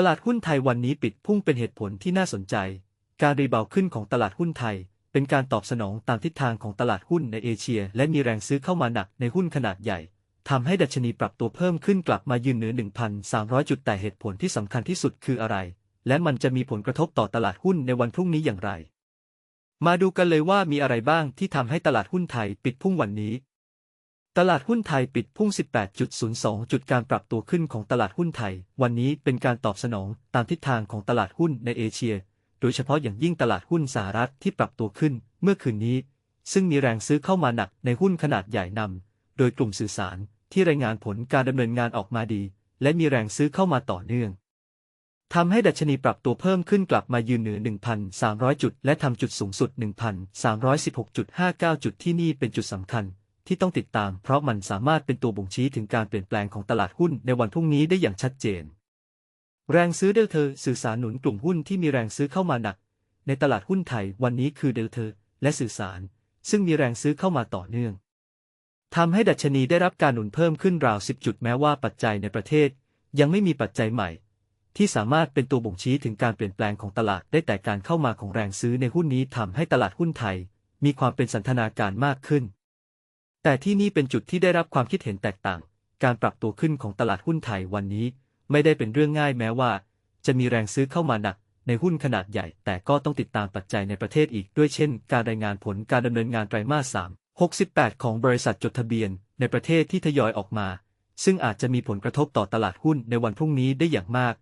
ตลาดหุ้นไทยวันนี้ปิดพุ่งเป็นเหตุผลที่น่าสนใจ การรีบาวขึ้นของตลาดหุ้นไทย เป็นการตอบสนองตามทิศทางของตลาดหุ้นในเอเชีย และมีแรงซื้อเข้ามาหนักในหุ้นขนาดใหญ่ทำให้ดัชนีปรับตัวเพิ่มขึ้นกลับมายืนเหนือ 1,300 จุดแต่เหตุผลที่สำคัญที่สุดคืออะไร และมันจะมีผลกระทบต่อตลาดหุ้นในวันพรุ่งนี้อย่างไร มาดูกันเลยว่ามีอะไรบ้างที่ทำให้ตลาดหุ้นไทยปิดพุ่งวันนี้ ตลาดหุ้นไทยปิดพุ่ง 18.02 จุดการปรับตัวขึ้นของตลาดหุ้นไทย วันนี้เป็นการตอบสนองตามทิศทางของตลาดหุ้นในเอเชีย โดยเฉพาะอย่างยิ่งตลาดหุ้นสหรัฐที่ปรับตัวขึ้นเมื่อคืนนี้ ซึ่งมีแรงซื้อเข้ามาหนักในหุ้นขนาดใหญ่นำ โดยกลุ่มสื่อสารที่รายงานผลการดำเนินงานออกมาดี และมีแรงซื้อเข้ามาต่อเนื่องทำให้ดัชนีปรับตัวเพิ่มขึ้นกลับมายืนเหนือ 1,300 จุด และทำจุดสูงสุด 1,316.59 จุดที่นี่เป็นจุดสำคัญ ที่ต้องติดตาม เพราะมันสามารถเป็นตัวบ่งชี้ถึงการเปลี่ยนแปลงของตลาดหุ้นในวันพรุ่งนี้ได้อย่างชัดเจน แรงซื้อเดลเทอร์สื่อสารหนุนกลุ่มหุ้นที่มีแรงซื้อเข้ามาหนัก ในตลาดหุ้นไทยวันนี้คือเดลเทอร์และสื่อสาร ซึ่งมีแรงซื้อเข้ามาต่อเนื่องทำให้ดัชนีได้รับการหนุนเพิ่มขึ้นราว 10 จุดแม้ว่าปัจจัยในประเทศ ยังไม่มีปัจจัยใหม่ ที่สามารถเป็นตัวบ่งชี้ถึงการเปลี่ยนแปลงของตลาดได้แต่การเข้ามาของแรงซื้อในหุ้นนี้ทำให้ตลาดหุ้นไทย มีความเป็นสันทนาการมากขึ้น แต่ที่นี่เป็นจุดที่ได้รับความคิดเห็นแตกต่าง การปรับตัวขึ้นของตลาดหุ้นไทยวันนี้ ไม่ได้เป็นเรื่องง่ายแม้ว่า จะมีแรงซื้อเข้ามาหนักในหุ้นขนาดใหญ่ แต่ก็ต้องติดตามปัจจัยในประเทศอีกด้วยเช่น การรายงานผลการดำเนินงานไตรมาส 3 68 ของบริษัทจดทะเบียน ในประเทศที่ทยอยออกมา ซึ่งอาจจะมีผลกระทบต่อตลาดหุ้นในวันพรุ่งนี้ได้อย่างมาก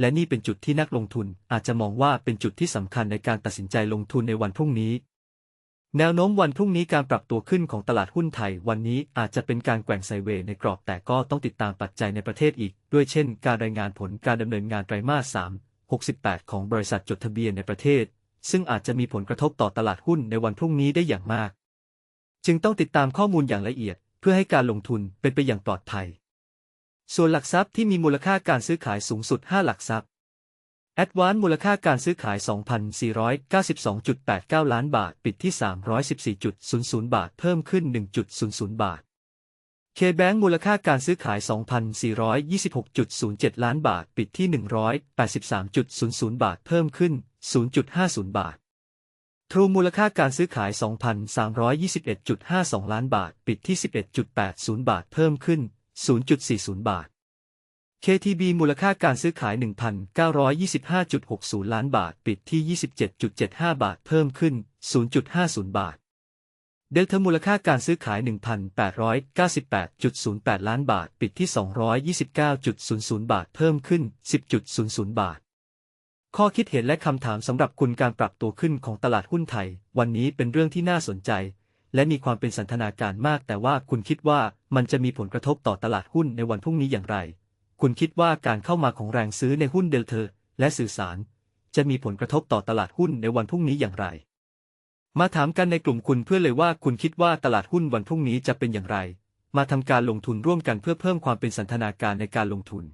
และนี่เป็นจุดที่นักลงทุนอาจจะมองว่าเป็นจุดที่สำคัญในการตัดสินใจลงทุนในวันพรุ่งนี้ แนวโน้มวันพรุ่งนี้การปรับตัวขึ้นของตลาดหุ้นไทย วันนี้อาจจะเป็นการแกว่งไซเวย์ในกรอบแต่ก็ต้องติดตามปัจจัยในประเทศอีก ด้วยเช่น การรายงานผลการดำเนินงานไตรมาส 3 68 ของบริษัทจดทะเบียนในประเทศ ซึ่งอาจจะมีผลกระทบต่อตลาดหุ้นในวันพรุ่งนี้ได้อย่างมาก จึงต้องติดตามข้อมูลอย่างละเอียด เพื่อให้การลงทุนเป็นไปอย่างปลอดภัย ส่วนหลักทรัพย์ที่มีมูลค่าการซื้อขายสูงสุด 5 หลักทรัพย์ a d v a n c e มูลค่าการซื้อขาย 2,492.89 ล้านบาท ปิดที่ 314.00 บาท เพิ่มขึ้น 1.00 บาท K-Bank มูลค่าการซื้อขาย 2,426.07 ล้านบาท ปิดที่ 183.00 บาท เพิ่มขึ้น 0.50 บาท ทรูมูลค่าการซื้อขาย 2,321.52 ล้านบาท ปิดที่ 11.80 บาท เพิ่มขึ้น 0.40 บาท KTB มูลค่าการซื้อขาย 1,925.60 ล้านบาท ปิดที่ 27.75 บาท เพิ่มขึ้น 0.50 บาท เดลทามูลค่าการซื้อขาย 1,898.08 ล้านบาท ปิดที่ 229.00 บาท เพิ่มขึ้น 10.00 บาท ข้อคิดเห็นและคำถามสำหรับคุณการปรับตัวขึ้นของตลาดหุ้นไทย วันนี้เป็นเรื่องที่น่าสนใจ และมีความเป็นสันทนาการมาก แต่ว่าคุณคิดว่ามันจะมีผลกระทบต่อตลาดหุ้นในวันพรุ่งนี้อย่างไร คุณคิดว่าการเข้ามาของแรงซื้อในหุ้นเดลเทอร์และสื่อสาร จะมีผลกระทบต่อตลาดหุ้นในวันพรุ่งนี้อย่างไร มาถามกันในกลุ่มคุณเพื่อเลยว่าคุณคิดว่าตลาดหุ้นวันพรุ่งนี้จะเป็นอย่างไร มาทำการลงทุนร่วมกันเพื่อเพิ่มความเป็นสันทนาการในการลงทุน